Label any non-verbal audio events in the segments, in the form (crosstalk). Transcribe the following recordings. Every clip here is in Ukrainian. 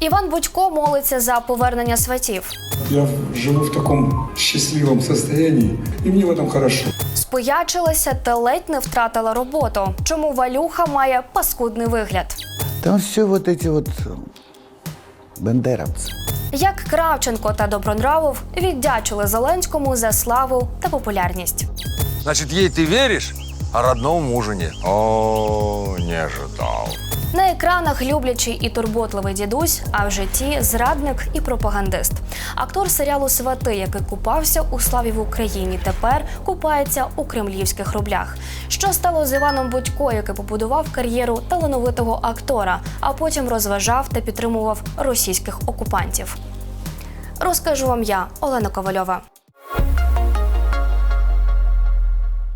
Іван Будько молиться за повернення сватів. Я живу в таком счастливом состоянии, и мне в этом хорошо. Споячилася та ледь не втратила роботу. Чому Валюха має паскудний вигляд? Там все вот эти вот э, бандеровцы. Як Кравченко та Добронравов віддячили Зеленському за славу та популярність. Значит, ей ты веришь, а родному мужу нет. О, не ожидал. На екранах люблячий і турботливий дідусь, а в житті зрадник і пропагандист. Актор серіалу Свати, який купався у славі в Україні, тепер купається у кремлівських рублях. Що стало з Іваном Будько, який побудував кар'єру талановитого актора, а потім розважав та підтримував російських окупантів. Розкажу вам я, Олена Ковальова.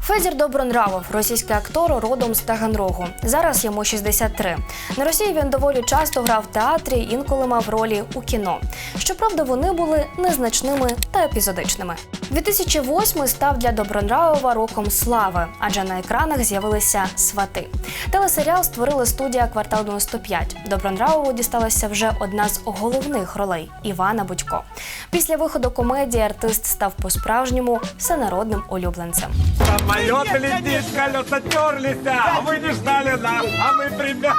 Федір Добронравов, російський актор родом з Таганрогу. Зараз йому 63. На Росії він доволі часто грав в театрі, інколи мав ролі у кіно. Щоправда, вони були незначними та епізодичними. 2008 став для Добронравова роком слави, адже на екранах з'явилися свати. Телесеріал створила студія Квартал 95. Добронравову дісталася вже одна з головних ролей Івана Будько. Після виходу комедії артист став по-справжньому всенародним улюбленцем. Самолет летит, колеса терлись, а вы не ждали нас, а мы примерно...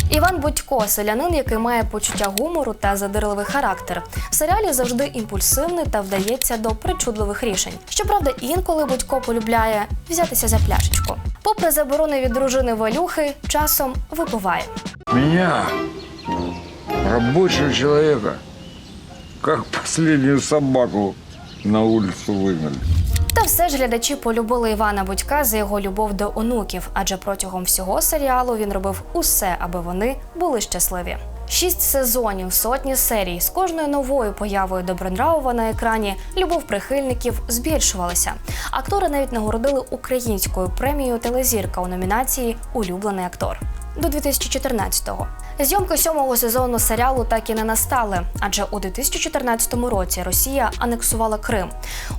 (laughs) Іван Будько селянин, який має почуття гумору та задирливий характер. В серіалі завжди імпульсивний та вдається до причудливих рішень. Щоправда, інколи Будько полюбляє взятися за пляшечку. Попри заборони від дружини Валюхи, часом випиває. Меня, рабочего человека, как (laughs) последнюю собаку на улицу выгнали. Та все ж глядачі полюбили Івана Будька за його любов до онуків, адже протягом всього серіалу він робив усе, аби вони були щасливі. Шість сезонів, сотні серій з кожною новою появою Добронравова на екрані любов прихильників збільшувалася. Актори навіть нагородили українською премією Телезірка у номінації Улюблений актор. До 2014-го. Зйомки сьомого сезону серіалу так і не настали, адже у 2014 році Росія анексувала Крим.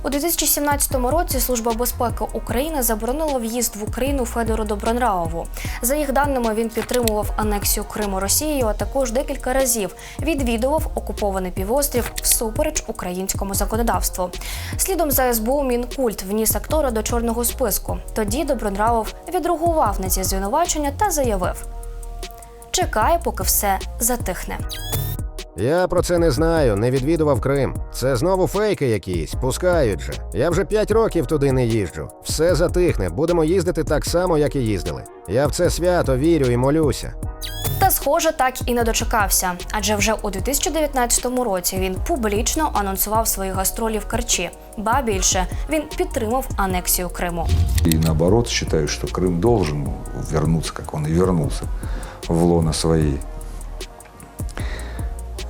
У 2017 році Служба безпеки України заборонила в'їзд в Україну Федору Добронравову. За їх даними, він підтримував анексію Криму Росією, а також декілька разів відвідував окупований півострів всупереч українському законодавству. Слідом за СБУ Мінкульт вніс актора до чорного списку. Тоді Добронравов відреагував на ці звинувачення та заявив: чекає, поки все затихне. Я про це не знаю, не відвідував Крим. Це знову фейки якісь, пускають же. Я вже п'ять років туди не їжджу. Все затихне, будемо їздити так само, як і їздили. Я в це свято вірю і молюся. Та, схоже, так і не дочекався, адже вже у 2019 році він публічно анонсував свої гастролі в Керчі. Ба більше він підтримав анексію Криму. І наоборот, вважаю, що Крим должен вернутися, як він і вернулся, в лоно своей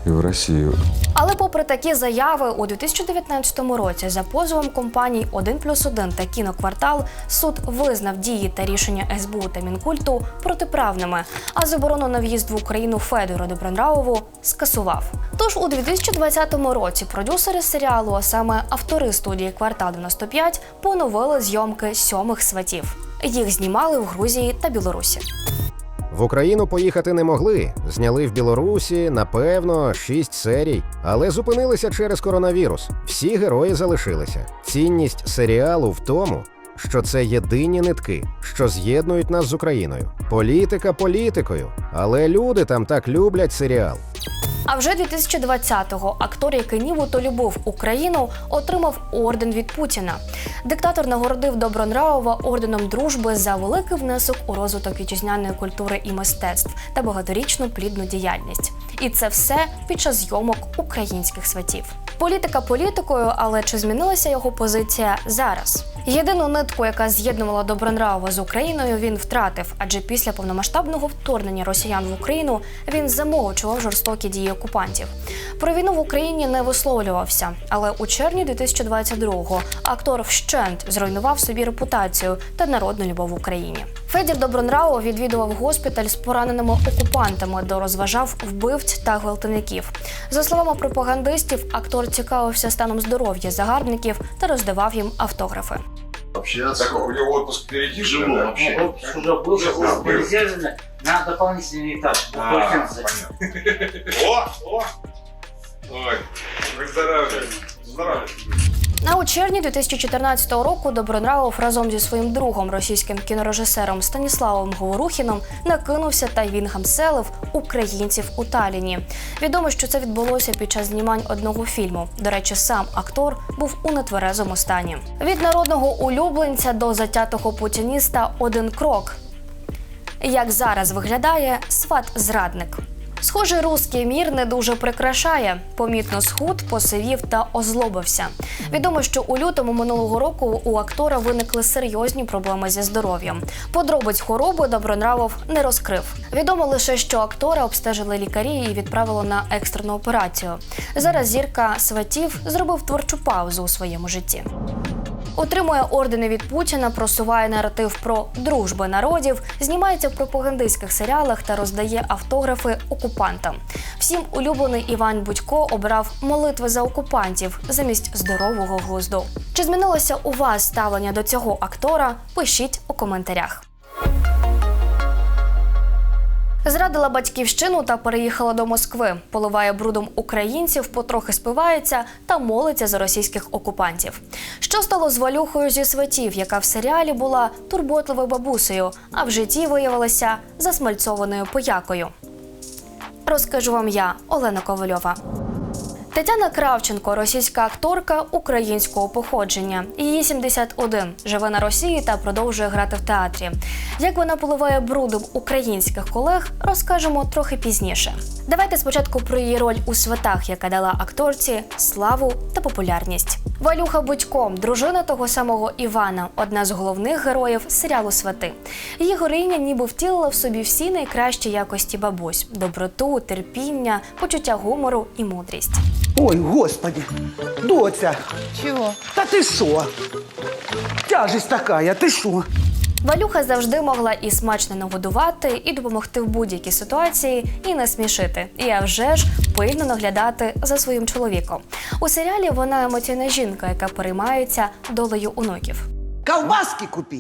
и в Россию. Але попри такі заяви, у 2019 році за позовом компаній 1 плюс 1 та кіноквартал суд визнав дії та рішення СБУ та Мінкульту протиправними, а заборону на в'їзд в Україну Федору Добронравову скасував. Тож у 2020 році продюсери серіалу, а саме автори студії Квартал 95, поновили зйомки сьомих сватів. Їх знімали в Грузії та Білорусі. В Україну поїхати не могли. Зняли в Білорусі, напевно, шість серій, але зупинилися через коронавірус. Всі герої залишилися. Цінність серіалу в тому, що це єдині нитки, що з'єднують нас з Україною. Політика політикою, але люди там так люблять серіал. А вже 2020-го актор, який нібито любив Україну, отримав орден від Путіна. Диктатор нагородив Добронравова орденом дружби за великий внесок у розвиток вітчизняної культури і мистецтв та багаторічну плідну діяльність. І це все під час зйомок українських святів. Політика політикою, але чи змінилася його позиція зараз? Єдину нитку, яка з'єднувала Добронравова з Україною, він втратив, адже після повномасштабного вторгнення росіян в Україну він замовчував жорстокі дії окупантів. Про війну в Україні не висловлювався, але у червні 2022-го актор вщент зруйнував собі репутацію та народну любов в Україні. Федір Добронравов відвідував госпіталь з пораненими окупантами, де розважав вбивць та гвалтівників. За словами пропагандистів, актор цікавився станом здоров'я загарбників та роздавав їм автографи. общаться. Так у него отпуск перейти, Живу, да? вообще. Ну, вот уже был, Уже был. нельзя же на- На дополнительный этаж. А, Только О, (laughs) о! Ой, выздоравливай. Здорово. А у червні 2014 року Добронравов разом зі своїм другом, російським кінорежисером Станіславом Говорухіном, накинувся та вінгамселив українців у Таліні. Відомо, що це відбулося під час знімань одного фільму. До речі, сам актор був у нетверезому стані. Від народного улюбленця до затятого путініста один крок. Як зараз виглядає сват-зрадник? Схоже, руський мір не дуже прикрашає. Помітно схуд, посивів та озлобився. Відомо, що у лютому минулого року у актора виникли серйозні проблеми зі здоров'ям. Подробиць хвороби Добронравов не розкрив. Відомо лише, що актора обстежили лікарі і відправили на екстрену операцію. Зараз зірка сватів зробив творчу паузу у своєму житті. Отримує ордени від Путіна, просуває наратив про дружби народів, знімається в пропагандистських серіалах та роздає автографи окупантам. Всім улюблений Іван Будько обрав молитви за окупантів замість здорового глузду. Чи змінилося у вас ставлення до цього актора? Пишіть у коментарях. Зрадила батьківщину та переїхала до Москви. Поливає брудом українців, потрохи спивається та молиться за російських окупантів. Що стало з валюхою зі сватів, яка в серіалі була турботливою бабусею, а в житті виявилася засмальцованою поякою? Розкажу вам я, Олена Ковальова. Тетяна Кравченко, російська акторка українського походження. Її 71, живе на Росії та продовжує грати в театрі. Як вона поливає брудом українських колег, розкажемо трохи пізніше. Давайте спочатку про її роль у святах, яка дала акторці славу та популярність. Валюха Будько, дружина того самого Івана, одна з головних героїв серіалу Свати. Її героїня ніби втілила в собі всі найкращі якості бабусь: доброту, терпіння, почуття гумору і мудрість. Ой, господи, доця. Чого? Та ти що? Тяжесть така, ти що? Валюха завжди могла і смачно нагодувати, і допомогти в будь-якій ситуації, і насмішити. І а вже ж пильно наглядати за своїм чоловіком. У серіалі вона емоційна жінка, яка переймається долею онуків. Ковбаски купи.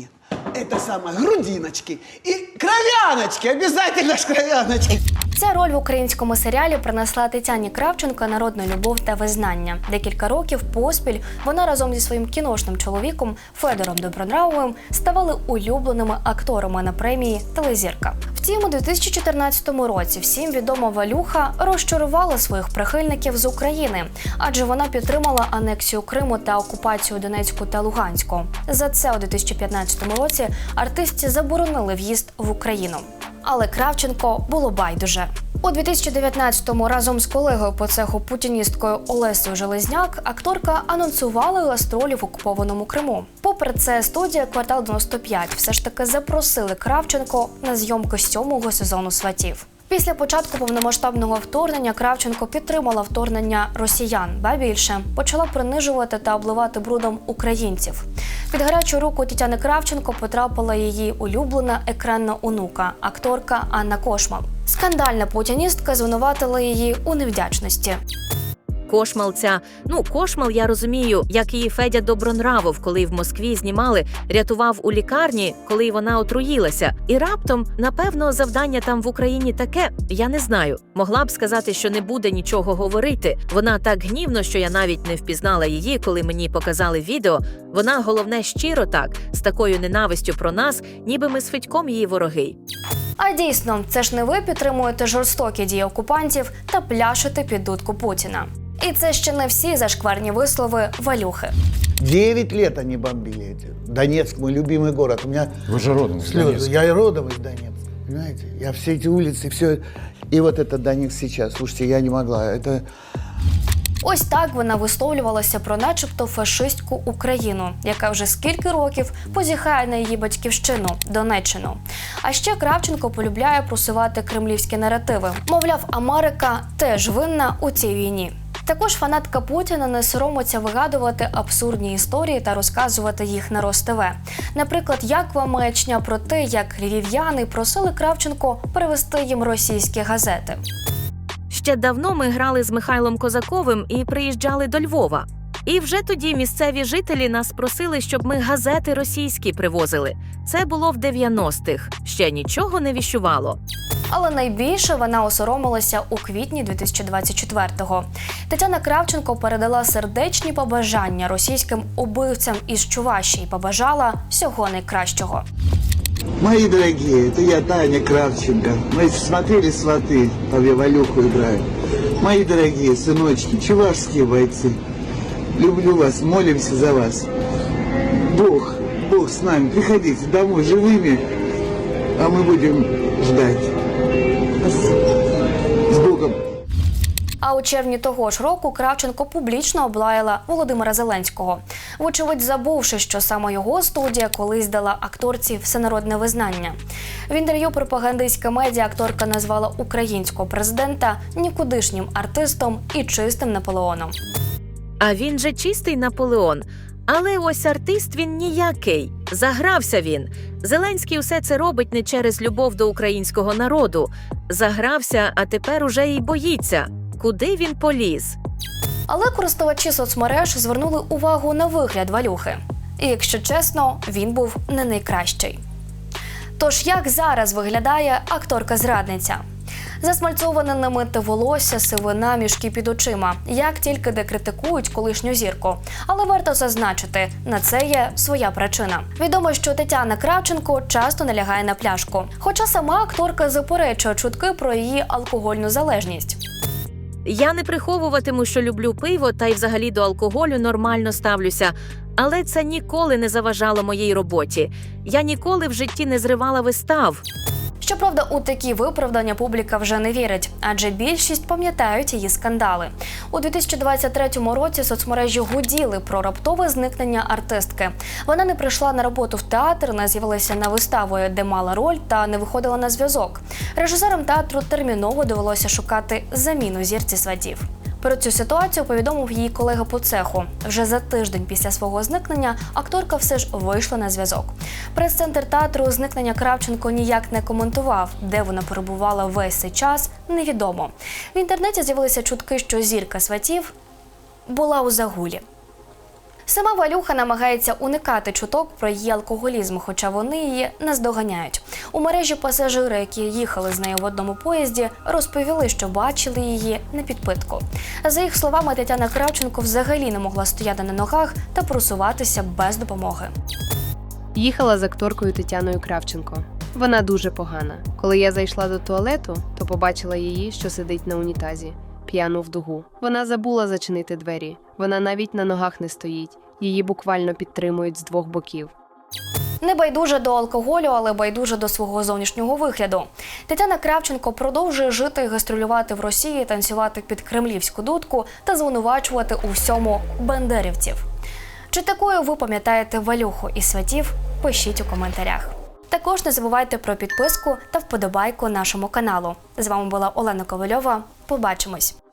це саме грудиночки. і кровяночки, обов'язково ж кровяночки. Ця роль в українському серіалі принесла Тетяні Кравченко народну любов та визнання. Декілька років поспіль вона разом зі своїм кіношним чоловіком Федором Добронравовим ставали улюбленими акторами на премії Телезірка. Втім, у 2014 році всім відома Валюха розчарувала своїх прихильників з України, адже вона підтримала анексію Криму та окупацію Донецьку та Луганську. За це у 2015 році артистці заборонили в'їзд в Україну. Але Кравченко було байдуже. У 2019-му разом з колегою по цеху путіністкою Олесою Железняк акторка анонсувала гастролі в окупованому Криму. Попри це, студія квартал 95 все ж таки запросили Кравченко на зйомки сьомого сезону сватів. Після початку повномасштабного вторгнення Кравченко підтримала вторгнення росіян, ба більше почала принижувати та обливати брудом українців. Під гарячу руку Тетяни Кравченко потрапила її улюблена екранна онука, акторка Анна Кошмал. Скандальна путіністка звинуватила її у невдячності. Кошмал ця. Ну, кошмал, я розумію, як її Федя Добронравов, коли в Москві знімали, рятував у лікарні, коли вона отруїлася. І раптом, напевно, завдання там в Україні таке, я не знаю. Могла б сказати, що не буде нічого говорити. Вона так гнівно, що я навіть не впізнала її, коли мені показали відео. Вона головне щиро так, з такою ненавистю про нас, ніби ми з Федьком її вороги. А дійсно, це ж не ви підтримуєте жорстокі дії окупантів та пляшете під дудку Путіна. І це ще не всі зашкварні вислови валюхи. Девять лет они бомбили эти. Донецк, мой любимый город. У меня Вы же родом из слезы. Донецка. Я и родом из Донецка. Понимаете? Я все эти улицы, все. И вот это Донецк сейчас. Слушайте, я не могла. Это Ось так вона висловлювалася про начебто фашистську Україну, яка вже скільки років позіхає на її батьківщину Донеччину. А ще Кравченко полюбляє просувати кремлівські наративи. Мовляв, Америка теж винна у цій війні. Також фанатка Путіна не соромиться вигадувати абсурдні історії та розказувати їх на РосТВ. Наприклад, як вам маячня про те, як львів'яни просили Кравченко перевести їм російські газети. Ще давно ми грали з Михайлом Козаковим і приїжджали до Львова. І вже тоді місцеві жителі нас просили, щоб ми газети російські привозили. Це було в 90-х. Ще нічого не віщувало. Але найбільше вона осоромилася у квітні 2024-го. Тетяна Кравченко передала сердечні побажання російським убивцям із Чуваші і побажала всього найкращого. Мои дорогие, это я, Таня Кравченко. Мы смотрели «Сваты», там я Валюху играю. Мои дорогие сыночки, чувашские бойцы. Люблю вас, молимся за вас. Бог, Бог с нами. Приходите домой живыми, а мы будем ждать. А у червні того ж року Кравченко публічно облаяла Володимира Зеленського, вочевидь забувши, що саме його студія колись дала акторці всенародне визнання. В інтерв'ю пропагандистська медіа акторка назвала українського президента нікудишнім артистом і чистим Наполеоном. А він же чистий Наполеон. Але ось артист він ніякий. Загрався він. Зеленський усе це робить не через любов до українського народу. Загрався, а тепер уже й боїться. Куди він поліз? Але користувачі соцмереж звернули увагу на вигляд валюхи. І якщо чесно, він був не найкращий. Тож як зараз виглядає акторка-зрадниця? Засмальцоване намите волосся, сивина, мішки під очима, як тільки де критикують колишню зірку. Але варто зазначити, на це є своя причина. Відомо, що Тетяна Кравченко часто налягає на пляшку. Хоча сама акторка заперечує чутки про її алкогольну залежність. Я не приховуватиму, що люблю пиво та й взагалі до алкоголю нормально ставлюся. Але це ніколи не заважало моїй роботі. Я ніколи в житті не зривала вистав. Щоправда, у такі виправдання публіка вже не вірить, адже більшість пам'ятають її скандали. У 2023 році соцмережі гуділи про раптове зникнення артистки. Вона не прийшла на роботу в театр, не з'явилася на виставу, де мала роль, та не виходила на зв'язок. Режисерам театру терміново довелося шукати заміну зірці сватів. Про цю ситуацію повідомив її колега по цеху. Вже за тиждень після свого зникнення акторка все ж вийшла на зв'язок. Прес-центр театру зникнення Кравченко ніяк не коментував, де вона перебувала весь цей час, невідомо. В інтернеті з'явилися чутки, що зірка сватів була у загулі. Сама Валюха намагається уникати чуток про її алкоголізм, хоча вони її наздоганяють. У мережі пасажири, які їхали з нею в одному поїзді, розповіли, що бачили її на підпитку. За їх словами, Тетяна Кравченко взагалі не могла стояти на ногах та просуватися без допомоги. Їхала з акторкою Тетяною Кравченко. Вона дуже погана. Коли я зайшла до туалету, то побачила її, що сидить на унітазі, п'яну в дугу. Вона забула зачинити двері. Вона навіть на ногах не стоїть. Її буквально підтримують з двох боків. Не байдуже до алкоголю, але байдуже до свого зовнішнього вигляду. Тетяна Кравченко продовжує жити гастролювати в Росії, танцювати під кремлівську дудку та звинувачувати у всьому бандерівців. Чи такою ви пам'ятаєте валюху і святів? Пишіть у коментарях. Також не забувайте про підписку та вподобайку нашому каналу. З вами була Олена Ковальова. Побачимось!